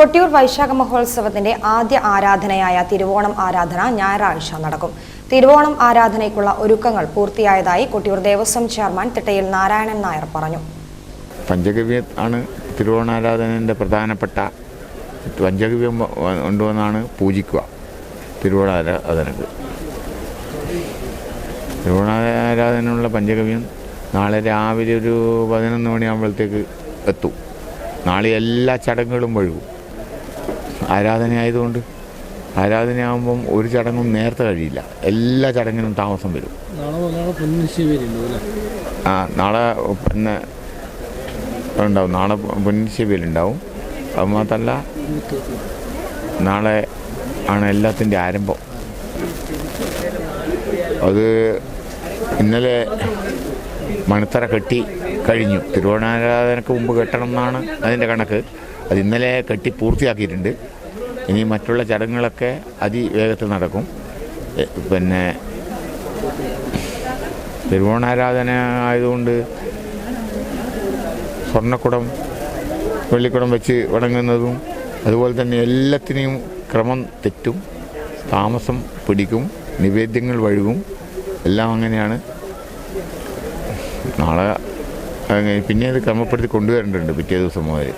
കൊട്ടിയൂർ വൈശാഖ മഹോത്സവത്തിന്റെ ആദ്യ ആരാധനയായ തിരുവോണം ആരാധന ഞായറാഴ്ച നടക്കും. തിരുവോണം ആരാധനയ്ക്കുള്ള ഒരുക്കങ്ങൾ പൂർത്തിയായതായി കൊട്ടിയൂർ ദേവസ്വം ചെയർമാൻ തിട്ടയിൽ നാരായണൻ നായർ പറഞ്ഞു. പഞ്ചഗവ്യം ആണ് തിരുവോണാരാധനന്റെ പ്രധാനപ്പെട്ട പഞ്ചഗവ്യം കൊണ്ടുവന്നാണ് പൂജിക്കുക തിരുവോണാരാധനക്ക് തിരുവോണാരാധനയുള്ള പഞ്ചഗവ്യം നാളെ രാവിലെ ഒരു പതിനൊന്ന് മണിയാകുമ്പോഴത്തേക്ക് എത്തും. നാളെ എല്ലാ ചടങ്ങുകളും വഴുകും ആരാധന ആയതുകൊണ്ട് ആരാധനയാകുമ്പം ഒരു ചടങ്ങും നേരത്തെ കഴിയില്ല. എല്ലാ ചടങ്ങിനും താമസം വരും. ആ നാളെ പിന്നെ ഉണ്ടാവും. നാളെ പൊന്നിശ്ശേരിയിലുണ്ടാവും അത് മാത്രമല്ല നാളെ ആണ് എല്ലാത്തിന്റെ ആരംഭം. അത് ഇന്നലെ മണിത്തറ കെട്ടി കഴിഞ്ഞു. തിരുവോണാരാധനക്ക് മുമ്പ് കെട്ടണം എന്നാണ് അതിന്റെ കണക്ക്. അത് ഇന്നലെ കെട്ടി പൂർത്തിയാക്കിയിട്ടുണ്ട്. ഇനി മറ്റുള്ള ചടങ്ങുകളൊക്കെ അതിവേഗത്തിൽ നടക്കും. പിന്നെ തിരുവോണാരാധന ആയതുകൊണ്ട് സ്വർണക്കുടം വെള്ളിക്കുടം വെച്ച് വണങ്ങുന്നതും അതുപോലെ തന്നെ എല്ലാത്തിനെയും ക്രമം തെറ്റും താമസം പിടിക്കും നിവേദ്യങ്ങൾ വഴുകും. എല്ലാം അങ്ങനെയാണ്. നാളെ പിന്നെ അത് ക്രമപ്പെടുത്തി കൊണ്ടുവരേണ്ടതുണ്ട് പിറ്റേ ദിവസം മുതൽ